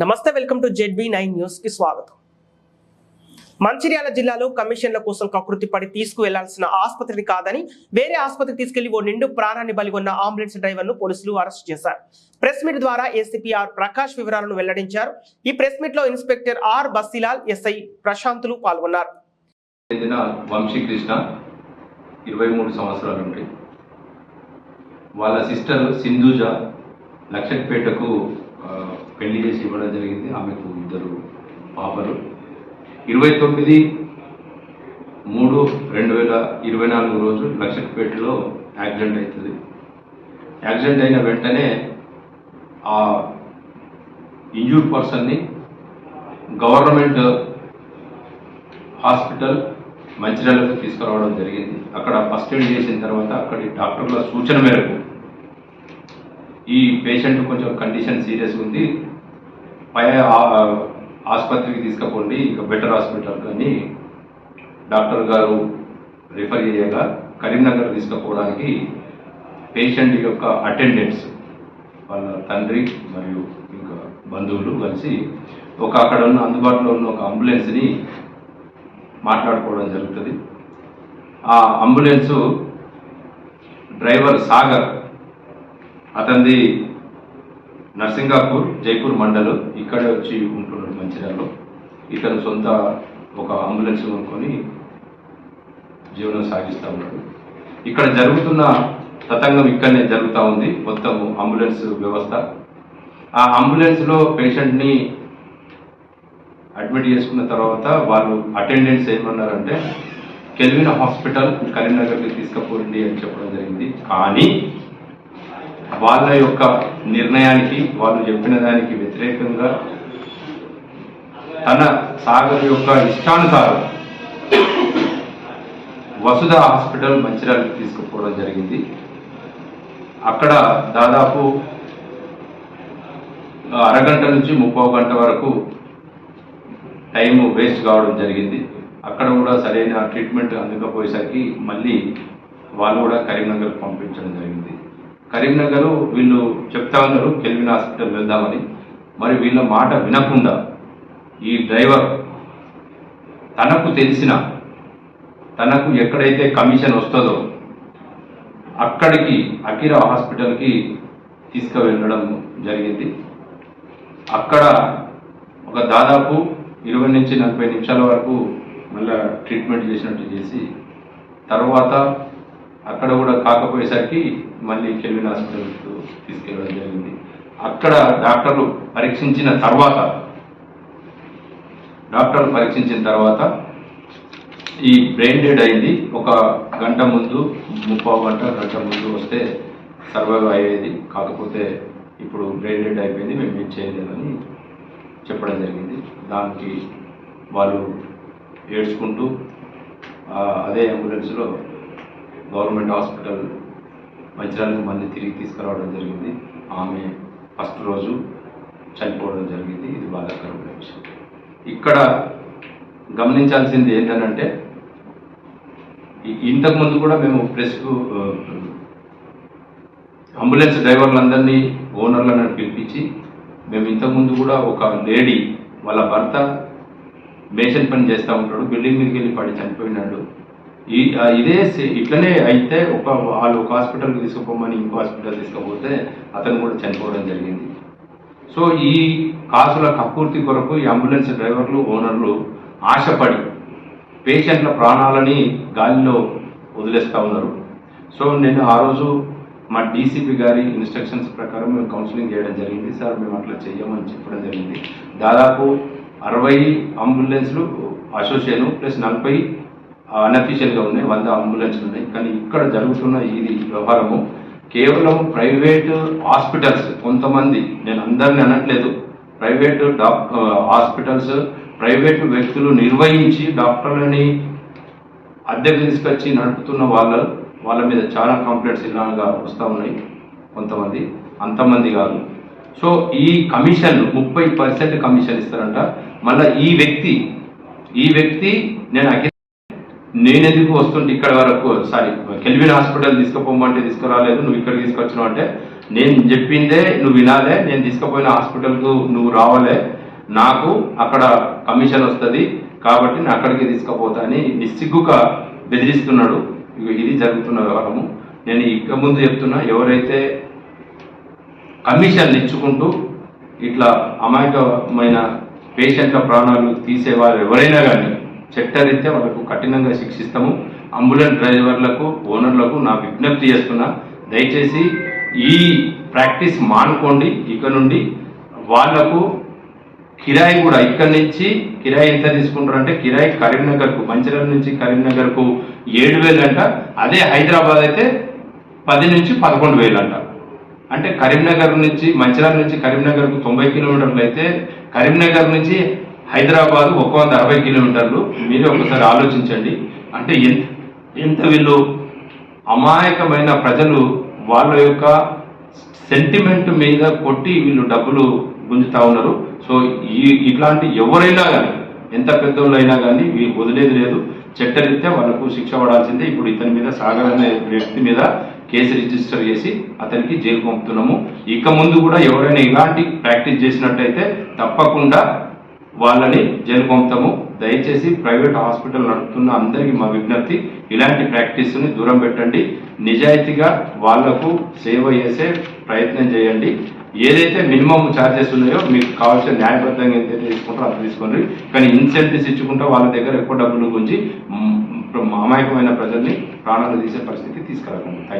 నమస్తే welcome to ZB nine న్యూస్కి స్వాగతం. మంచిర్యాల జిల్లాలో కమిషన్ల కోసం కకృతి పడి తీసుకువెళ్ళాల్సిన ఆసుపత్రిని కాదని వేరే ఆసుపత్రికి తీసుకెళ్ళి ఓ నిండు ప్రాణాన్ని బలిగొన్న అంబులెన్స్ డ్రైవర్ను పోలీసులు అరెస్ట్ చేశారు. ప్రెస్ మీట్ ద్వారా ఏసీపీ ఆర్ ప్రకాష్ వివరాలను వెల్లడించారు. ఈ ప్రెస్ మీట్లో ఇన్స్పెక్టర్ ఆర్ బస్సిలాల్ ఎస్ఐ ప్రశాంతులు పాల్గొన్నారు. వంశీకృష్ణ ఇరవై మూడు వాళ్ళ సిస్టర్ సింధుజ లక్షట్పేటకు పెళ్ళి చేసి ఇవ్వడం జరిగింది. ఆమెకు ఇద్దరు పాపలు. ఇరవై తొమ్మిది మూడు రెండు వేల ఇరవై నాలుగు రోజు లక్షపేటలో యాక్సిడెంట్ అవుతుంది. యాక్సిడెంట్ అయిన వెంటనే ఆ ఇంజూర్డ్ పర్సన్ని గవర్నమెంట్ హాస్పిటల్ మంచిర్యాలకు తీసుకురావడం జరిగింది. అక్కడ ఫస్ట్ ఎయిడ్ చేసిన తర్వాత అక్కడి డాక్టర్ల సూచన మేరకు ఈ పేషెంట్ కొంచెం కండిషన్ సీరియస్ ఉంది. పై ఆసుపత్రికి తీసుకుపోండి ఇంకా బెటర్ హాస్పిటల్ కానీ డాక్టర్ గారు రిఫర్ చేయగా కరీంనగర్ తీసుకుపోవడానికి పేషెంట్ యొక్క అటెండెంట్స్ వాళ్ళ తండ్రి మరియు ఇంకా బంధువులు కలిసి ఒక అక్కడ ఉన్న అందుబాటులో ఉన్న ఒక అంబులెన్స్ని మాట్లాడుకోవడం జరుగుతుంది. ఆ అంబులెన్సు డ్రైవర్ సాగర్ అతనిది నర్సింగాపూర్ జైపూర్ మండలం. ఇక్కడే వచ్చి ఉంటున్నాడు మంచిర్యాలలో. ఇతను సొంత ఒక అంబులెన్స్ కొనుక్కొని జీవనం సాగిస్తూ ఉన్నాడు. ఇక్కడ జరుగుతున్న తతంగం ఇక్కడనే జరుగుతూ ఉంది. మొత్తం అంబులెన్స్ వ్యవస్థ. ఆ అంబులెన్స్లో పేషెంట్ని అడ్మిట్ చేసుకున్న తర్వాత వాళ్ళు అటెండెన్స్ ఏమన్నారంటే కెల్విన్ హాస్పిటల్ కరీంనగర్కి తీసుకుపోండి అని చెప్పడం జరిగింది. కానీ వాళ్ళ యొక్క నిర్ణయానికి వాళ్ళు చెప్పిన దానికి వ్యతిరేకంగా తన సాగర్ యొక్క ఇష్టానుసారం వసుధ హాస్పిటల్ మంచిర్యాలకు తీసుకుపోవడం జరిగింది. అక్కడ దాదాపు అరగంట నుంచి ముప్పై గంట వరకు టైం వేస్ట్ కావడం జరిగింది. అక్కడ కూడా సరైన ట్రీట్మెంట్ అందకపోయేసరికి మళ్ళీ వాళ్ళు కూడా కరీంనగర్ పంపించడం జరిగింది. కరీంనగర్ వీళ్ళు చెప్తా ఉన్నారు కెల్విన్ హాస్పిటల్ వెళ్దామని. మరి వీళ్ళ మాట వినకుండా ఈ డ్రైవర్ తనకు తెలిసిన తనకు ఎక్కడైతే కమిషన్ వస్తుందో అక్కడికి అకిరా హాస్పిటల్కి తీసుకువెళ్ళడం జరిగింది. అక్కడ ఒక దాదాపు ఇరవై నుంచి నలభై నిమిషాల వరకు మళ్ళీ ట్రీట్మెంట్ చేసినట్టు చేసి తర్వాత అక్కడ కూడా కాకపోయేసరికి మళ్ళీ కెల్విన్ హాస్పిటల్ తీసుకెళ్ళడం జరిగింది. అక్కడ డాక్టర్లు పరీక్షించిన తర్వాత డాక్టర్లు పరీక్షించిన తర్వాత ఈ బ్రెయిన్ డెడ్ అయింది. ఒక గంట ముందు ముప్పో గంట గంట ముందు వస్తే సర్వైవ్ అయ్యేది. కాకపోతే ఇప్పుడు బ్రెయిన్ డెడ్ అయిపోయింది మేము ఏం చేయలేదని చెప్పడం జరిగింది. దానికి వాళ్ళు ఏడ్చుకుంటూ అదే అంబులెన్స్లో గవర్నమెంట్ హాస్పిటల్ మంచిర్యాలకు మళ్ళీ తిరిగి తీసుకురావడం జరిగింది. ఆమె ఫస్ట్ రోజు చనిపోవడం జరిగింది. ఇది బాధాకరమైన విషయం. ఇక్కడ గమనించాల్సింది ఏంటంటే ఇంతకుముందు కూడా మేము ప్రెస్కు అంబులెన్స్ డ్రైవర్లందరినీ ఓనర్లను పిలిపించి మేము ఇంతకుముందు కూడా ఒక లేడీ వాళ్ళ భర్త మేషన్ పని చేస్తూ ఉంటాడు. బిల్డింగ్ మీదకి వెళ్ళి పడి చనిపోయినాడు. ఈ ఇదే ఇట్లనే అయితే ఒక వాళ్ళు ఒక హాస్పిటల్కి తీసుకుపోమని ఇంకో హాస్పిటల్ తీసుకుపోతే అతను కూడా చనిపోవడం జరిగింది. సో ఈ కాసుల కపూర్తి కొరకు ఈ అంబులెన్స్ డ్రైవర్లు ఓనర్లు ఆశపడి పేషెంట్ల ప్రాణాలని గాలిలో వదిలేస్తూ ఉన్నారు. సో నేను ఆ రోజు మా డీసీపీ గారి ఇన్స్ట్రక్షన్స్ ప్రకారం మేము కౌన్సిలింగ్ చేయడం జరిగింది. సార్ మేము అట్లా చేయమని చెప్పడం జరిగింది. దాదాపు అరవై అంబులెన్స్లు అసోసియేషన్ ప్లస్ నలభై అన్అఫీషియల్గా ఉన్నాయి వంద అంబులెన్స్లు ఉన్నాయి. కానీ ఇక్కడ జరుగుతున్న ఇది వ్యవహారము కేవలం ప్రైవేట్ హాస్పిటల్స్ కొంతమంది నేను అందరిని అనట్లేదు ప్రైవేట్ డాక్ హాస్పిటల్స్ ప్రైవేట్ వ్యక్తులు నిర్వహించి డాక్టర్లని అద్దెకు తీసుకొచ్చి నడుపుతున్న వాళ్ళ వాళ్ళ మీద చాలా కంప్లైంట్స్ ఇలాగా వస్తూ ఉన్నాయి కొంతమంది అంతమంది కాదు. సో ఈ కమిషన్ ముప్పై పర్సెంట్ కమిషన్ ఇస్తారంట. మళ్ళీ ఈ వ్యక్తి ఈ వ్యక్తి నేను నేను ఎందుకు వస్తుంటే ఇక్కడ వరకు? సారీ కెల్విన్ హాస్పిటల్ తీసుకుపోమంటే తీసుకురాలేదు నువ్వు ఇక్కడ తీసుకొచ్చినావు అంటే నేను చెప్పిందే నువ్వు వినాలే నేను తీసుకుపోయిన హాస్పిటల్కు నువ్వు రావాలే. నాకు అక్కడ కమిషన్ వస్తుంది కాబట్టి నేను అక్కడికి తీసుకుపోతా అని నిస్సిగ్గుగా బెదిరిస్తున్నాడు. ఇది జరుగుతున్న వ్యవహారము. నేను ఇక ముందు చెప్తున్నా ఎవరైతే కమిషన్ ఇచ్చుకుంటూ ఇట్లా అమాయకమైన పేషెంట్ల ప్రాణాలు తీసేవారు ఎవరైనా కానీ చట్టరీత్యా వాళ్ళకు కఠినంగా శిక్షిస్తాము. అంబులెన్స్ డ్రైవర్లకు ఓనర్లకు నా విజ్ఞప్తి చేస్తున్నా దయచేసి ఈ ప్రాక్టీస్ మానుకోండి. ఇక నుండి వాళ్ళకు కిరాయి కూడా ఇక్కడి నుంచి కిరాయి ఎంత తీసుకుంటారు అంటే కిరాయి కరీంనగర్కు మంచిర్యాల నుంచి కరీంనగర్కు ఏడు వేలు అంట అదే హైదరాబాద్ అయితే పది నుంచి పదకొండు వేలు అంట. అంటే కరీంనగర్ నుంచి మంచిర్యాల నుంచి కరీంనగర్కు తొంభై కిలోమీటర్లు అయితే కరీంనగర్ నుంచి హైదరాబాద్ ఒక వంద అరవై కిలోమీటర్లు. మీరే ఒకసారి ఆలోచించండి. అంటే ఎంత ఎంత వీళ్ళు అమాయకమైన ప్రజలు వాళ్ళ యొక్క సెంటిమెంట్ మీద కొట్టి వీళ్ళు డబ్బులు గుంజుతా ఉన్నారు. సో ఈ ఇట్లాంటి ఎవరైనా కానీ ఎంత పెద్దోళ్ళు అయినా కానీ వీళ్ళు వదిలేది లేదు. చట్టరీత్యా వాళ్ళకు శిక్ష పడాల్సిందే. ఇప్పుడు ఇతని మీద సాగర్ అనే వ్యక్తి మీద కేసు రిజిస్టర్ చేసి అతనికి జైలు పంపుతున్నాము. ఇక ముందు కూడా ఎవరైనా ఇలాంటి ప్రాక్టీస్ చేసినట్టయితే తప్పకుండా వాళ్ళని జైలు పంపుతాము. దయచేసి ప్రైవేట్ హాస్పిటల్ నడుపుతున్న అందరికీ మా విజ్ఞప్తి ఇలాంటి ప్రాక్టీస్ని దూరం పెట్టండి. నిజాయితీగా వాళ్ళకు సేవ చేసే ప్రయత్నం చేయండి. ఏదైతే మినిమం ఛార్జెస్ ఉన్నాయో మీకు కావాల్సిన న్యాయబద్ధంగా ఎంతైతే తీసుకుంటారో అది తీసుకోండి. కానీ ఇన్సెంటివ్స్ ఇచ్చుకుంటే వాళ్ళ దగ్గర ఎక్కువ డబ్బులు గురించి అమాయకమైన ప్రజల్ని ప్రాణాలు తీసే పరిస్థితి తీసుకురాకండి